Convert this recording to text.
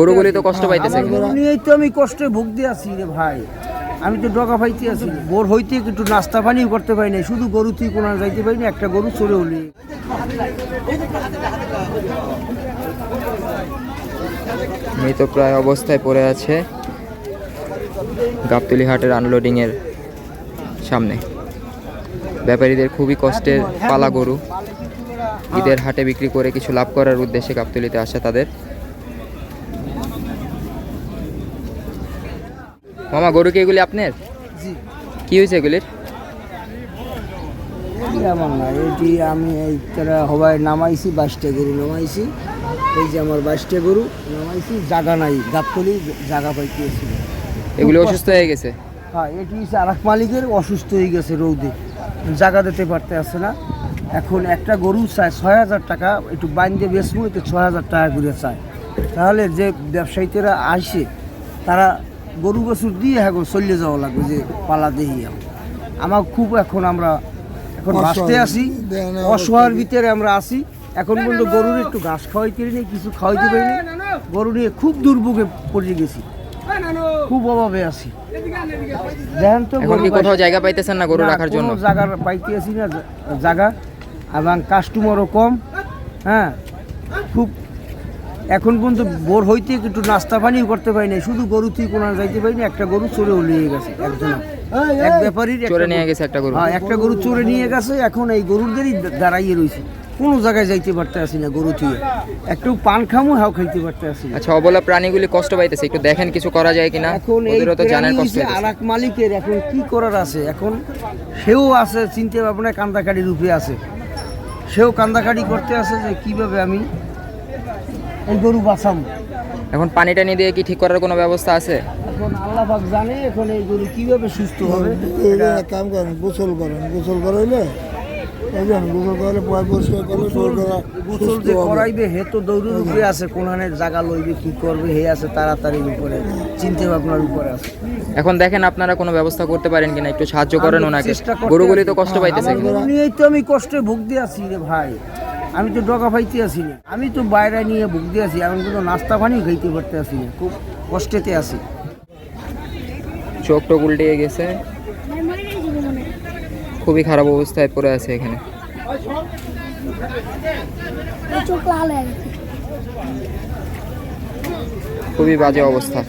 গরুগুলি তো কষ্ট পাইতেছে। আমার গরু নিয়েই তো আমি কষ্টে ভুগতে আছি রে ভাই। আমি তো ডকা পাইতে আছি। ভোর হইতে একটু নাস্তা পানিও করতে পারি না শুধু গরু তুই কোনো যাইতে পারি না একটা গরু চড়ে উলি মৃতপ্রায় অবস্থায় পড়ে আছে গাবতলি হাটের আনলোডিংয়ের সামনে। ব্যাপারীদের খুবই কষ্টের পালা গরু। ঈদের হাটে বিক্রি করে কিছু লাভ করার উদ্দেশ্যে গাবতলিতে আসা তাদের। মামা গরু কি এগুলি আপনার? কি হয়েছে এগুলির? আমার না এটি আমি এই তারা হবায় নামাইছি বাইশটা গরু নামাইছি। এই যে আমার বাইশটা গরু নামাইছি জাগা নাই গাবতলি জাগা পাইতেছি এগুলি অসুস্থ হয়ে গেছে? হ্যাঁ এটি হচ্ছে আরেক মালিকের অসুস্থ হয়ে গেছে রৌদে। জাগা দিতে পারতে আসে না। এখন একটা গরু চায় ছয় হাজার টাকা একটু বাইন্দে বেচবো এতে ছয় হাজার টাকা করে চায়। তাহলে যে ব্যবসায়ীরা আসে তারা গরু বছর দিয়ে এখন চলে যাওয়া লাগবে যে পালা দেহি আমি। আমার খুব এখন আমরা এখন বাঁচতে আসি অসহায়ের ভিতরে আমরা আসি। এখন পর্যন্ত গরুর একটু ঘাস খাওয়াইতে নেই কিছু খাওয়াইতে পারিনি। গরু নিয়ে খুব দুর্ভোগে পড়ে গেছি। খুব অভাবে আছি। দেখেন তো এখন কি কোথাও জায়গা পাইতেছেন না গরু রাখার জন্য? কোনো জায়গার পাইতে আছি না জায়গা। এবং কাস্টমারও কম। হ্যাঁ? খুব এখন পর্যন্ত বোর হইতে একটু নাস্তা পানিও করতে পারি না শুধু গরু তুই কোনো যাইতে পারি না একটা গরু চড়ে উলিয়ে গেছে একজন। এক ব্যাপারীর একটা চড়ে নিয়ে গেছে একটা গরু। হ্যাঁ একটা গরু চোরে নিয়ে গেছে এখন এই গরুদেরই দাঁড়াইয়ে রয়েছে কোনো জায়গায় যাইতে পারতে আসি না গরু তুই। একটু পান খামো হাও খাইতে পারতে আসি আচ্ছা অবলা প্রাণীগুলি কষ্ট পাইতেছে একটু দেখেন কিছু করা যায় কিনা। এখন এই ওদেরও তো জানার কষ্ট আর হইতেছে। এক মালিকের এখন কি করার আছে? এখন সেও আছে চিন্তা ভাবনা কান্দাকাটি রূপে আছে। সেও কান্দাকাটি করতে আছে যে কীভাবে আমি এই গরু বাঁচাবো এখন পানি টানি দিয়ে কি ঠিক করার কোনো ব্যবস্থা আছে? এখন আল্লাহ পাক জানে এখন এই গরু কীভাবে সুস্থ হবে। এটা কাম করেন গোসল করেন। গোসল করাইলে গোসল যে করাইবে হে তো দৌড়ের উপরে আছে কোনখানে জায়গা লইবে কি করবে হে আছে তাড়াতাড়ির উপরে চিন্তা ভাবনার উপরে আছে। এখন দেখেন আপনারা কোনো ব্যবস্থা করতে পারেন কিনা একটু সাহায্য করেন ওনাকে। গরুগুলি তো কষ্ট পাইতেছে নিয়েই তো আমি কষ্টে ভুগতে আছি রে ভাই। আমি তো ডকা পাইতে আছি না। আমি তো বাইরে নিয়ে ভুগতে আছি আমি কিন্তু নাস্তা পানি খাইতে পারতে আসি না, খুব কষ্টেতে আছি চোখ টোক উল্টিয়ে গেছে। খুবই খারাপ অবস্থায় পড়ে আছে এখানে। খুবই বাজে অবস্থা।